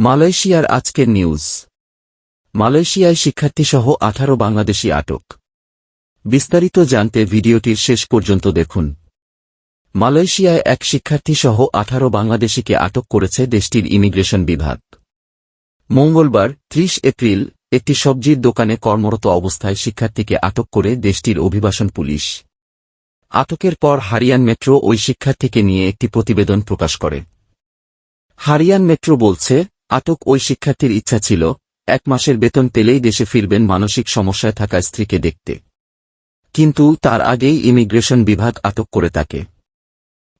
মালয়েশিয়ার আজকের নিউজ। মালয়েশিয়ায় শিক্ষার্থীসহ আঠারো বাংলাদেশি আটক। বিস্তারিত জানতে ভিডিওটির শেষ পর্যন্ত দেখুন। মালয়েশিয়ায় এক শিক্ষার্থীসহ আঠারো বাংলাদেশিকে আটক করেছে দেশটির ইমিগ্রেশন বিভাগ। মঙ্গলবার, ত্রিশ এপ্রিল, একটি সবজির দোকানে কর্মরত অবস্থায় শিক্ষার্থীকে আটক করে দেশটির অভিবাসন পুলিশ। আটকের পর হারিয়ান মেট্রো ওই শিক্ষার্থীকে নিয়ে একটি প্রতিবেদন প্রকাশ করে। হারিয়ান মেট্রো বলছে আটক ওই শিক্ষার্থীর ইচ্ছা ছিল, এক মাসের বেতন পেলেই দেশে ফিরবেন মানসিক সমস্যায় থাকা স্ত্রীকে দেখতে। কিন্তু তার আগেই ইমিগ্রেশন বিভাগ আটক করে তাকে।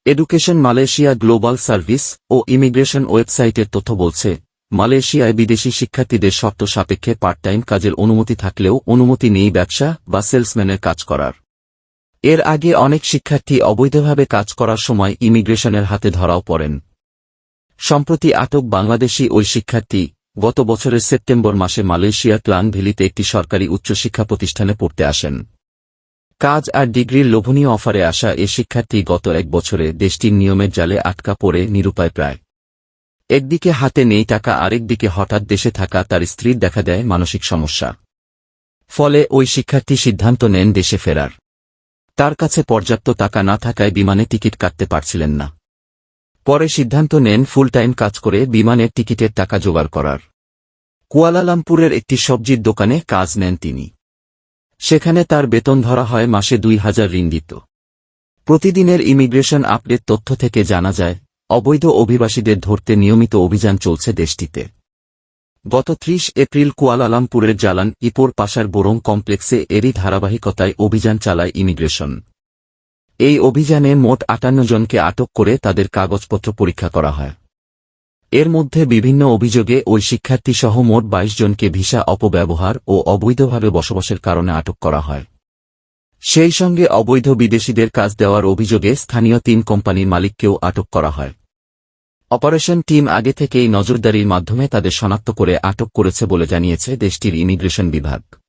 এডুকেশন মালয়েশিয়া গ্লোবাল সার্ভিস ও ইমিগ্রেশন ওয়েবসাইটের তথ্য বলছে, মালয়েশিয়ায় বিদেশি শিক্ষার্থীদের শর্ত সাপেক্ষে পার্ট টাইম কাজের অনুমতি থাকলেও অনুমতি নেই ব্যবসা বা সেলসম্যানের কাজ করার। এর আগে অনেক শিক্ষার্থী অবৈধভাবে কাজ করার সময় ইমিগ্রেশনের হাতে ধরাও পড়েন। সম্প্রতি আটক বাংলাদেশি ওই শিক্ষার্থী, গত বছরের সেপ্টেম্বর মাসে মালয়েশিয়ার ক্লান ভ্যালিতে একটি সরকারি উচ্চশিক্ষা প্রতিষ্ঠানে পড়তে আসেন। কাজ আর ডিগ্রির লোভনীয় অফারে আসা এ শিক্ষার্থী গত এক বছরে দেশটির নিয়মের জালে আটকা পড়ে নিরুপায় প্রায়। একদিকে হাতে নেই টাকা, আরেকদিকে হঠাৎ দেশে থাকা তার স্ত্রীর দেখা দেয় মানসিক সমস্যা। ফলে ওই শিক্ষার্থী সিদ্ধান্ত নেন দেশে ফেরার। তার কাছে পর্যাপ্ত টাকা না থাকায় বিমানে টিকিট কাটতে পারছিলেন না। পরে সিদ্ধান্ত নেন ফুল টাইম কাজ করে বিমানের টিকিটের টাকা জোগাড় করার। কুয়ালালামপুরের একটি সবজির দোকানে কাজ নেন তিনি। সেখানে তার বেতন ধরা হয় মাসে দুই হাজার রিঙ্গিত। প্রতিদিনের ইমিগ্রেশন আপডেট তথ্য থেকে জানা যায়, অবৈধ অভিবাসীদের ধরতে নিয়মিত অভিযান চলছে দেশটিতে। গত ত্রিশ এপ্রিল কুয়ালালামপুরের জালান ইপোর পাশার বোরং কমপ্লেক্সে এরই ধারাবাহিকতায় অভিযান চালায় ইমিগ্রেশন। এই অভিযানে মোট আটান্ন জনকে আটক করে তাদের কাগজপত্র পরীক্ষা করা হয়। এর মধ্যে বিভিন্ন অভিযোগে ওই শিক্ষার্থীসহ মোট বাইশ জনকে ভিসা অপব্যবহার ও অবৈধভাবে বসবাসের কারণে আটক করা হয়। সেই সঙ্গে অবৈধ বিদেশিদের কাজ দেওয়ার অভিযোগে স্থানীয় তিন কোম্পানির মালিককেও আটক করা হয়। অপারেশন টিম আগে থেকেই নজরদারির মাধ্যমে তাদের শনাক্ত করে আটক করেছে বলে জানিয়েছে দেশটির ইমিগ্রেশন বিভাগ।